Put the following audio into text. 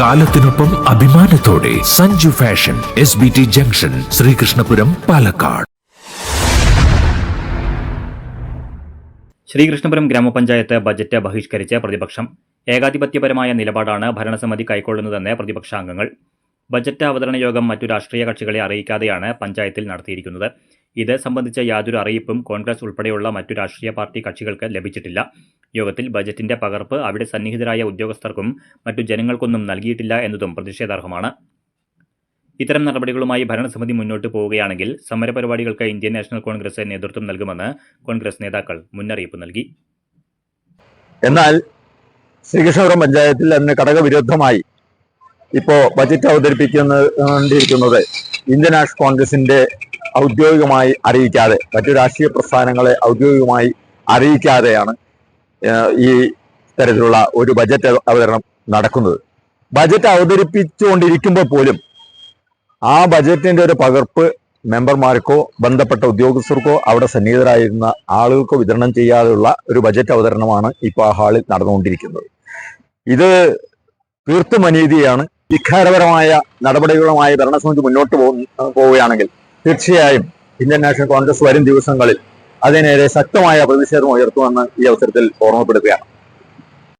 കാലത്തിനൊപ്പം അഭിമാനത്തോടെ Sanju fashion S B T junction Sreekrishnapuram Palakkad. Sreekrishnapuram ഗ്രാമപഞ്ചായത്ത് budget ബഹിഷ്കരിച്ച് പ്രതിപക്ഷം ഏകാധിപത്യപരമായ നിലപാടാണ് ഭരണസമിതി കൈക്കൊള്ളുന്നതെന്ന് പ്രതിപക്ഷാംഗങ്ങൾ ബജറ്റ് അവതരണ യോഗം മറ്റു രാഷ്ട്രീയ കക്ഷികളെ അറിയിക്കാതെയാണ് പഞ്ചായത്തിൽ നടത്തിയിരിക്കുന്നത്. ഇത് സംബന്ധിച്ച യാതൊരു അറിയിപ്പും കോൺഗ്രസ് ഉൾപ്പെടെയുള്ള മറ്റു രാഷ്ട്രീയ പാർട്ടി കക്ഷികൾക്ക് ലഭിച്ചിട്ടില്ല. യോഗത്തിൽ ബജറ്റിന്റെ പകർപ്പ് അവിടെ സന്നിഹിതരായ ഉദ്യോഗസ്ഥർക്കും മറ്റു ജനങ്ങൾക്കൊന്നും നൽകിയിട്ടില്ല എന്നതും പ്രതിഷേധാർഹമാണ്. ഇത്തരം നടപടികളുമായി ഭരണസമിതി മുന്നോട്ട് പോവുകയാണെങ്കിൽ സമരപരിപാടികൾക്ക് ഇന്ത്യൻ നാഷണൽ കോൺഗ്രസ് നേതൃത്വം നൽകുമെന്ന് കോൺഗ്രസ് നേതാക്കൾ മുന്നറിയിപ്പ് നൽകി. എന്നാൽ ശ്രീകൃഷ്ണപുരം പഞ്ചായത്തിൽ അതിന് ഘടകവിരുദ്ധമായി ഇപ്പോൾ ബജറ്റ് അവതരിപ്പിക്കുന്നിരിക്കുന്നത് ഇന്ത്യൻ നാഷണൽ കോൺഗ്രസിന്റെ ഔദ്യോഗികമായി അറിയിക്കാതെ മറ്റു രാഷ്ട്രീയ പ്രസ്ഥാനങ്ങളെ ഔദ്യോഗികമായി അറിയിക്കാതെയാണ് ഈ തരത്തിലുള്ള ഒരു ബജറ്റ് അവതരണം നടക്കുന്നത്. ബജറ്റ് അവതരിപ്പിച്ചുകൊണ്ടിരിക്കുമ്പോൾ പോലും ആ ബജറ്റിന്റെ ഒരു പകർപ്പ് മെമ്പർമാർക്കോ ബന്ധപ്പെട്ട ഉദ്യോഗസ്ഥർക്കോ അവിടെ സന്നിഹിതരായിരുന്ന ആളുകൾക്കോ വിതരണം ചെയ്യാതെയുള്ള ഒരു ബജറ്റ് അവതരണമാണ് ഇപ്പോൾ ആ ഹാളിൽ നടന്നുകൊണ്ടിരിക്കുന്നത്. ഇത് തീർത്തും അനീതിയാണ്. വിഖാരപരമായ നടപടികളുമായി ഭരണസമിതി മുന്നോട്ട് പോവുകയാണെങ്കിൽ തീർച്ചയായും ഇന്ത്യൻ നാഷണൽ കോൺഗ്രസ് വരും ദിവസങ്ങളിൽ അതിനേരെ ശക്തമായ പ്രതിഷേധം ഉയർത്തുമെന്ന് ഈ അവസരത്തിൽ ഓർമ്മപ്പെടുത്തുകയാണ്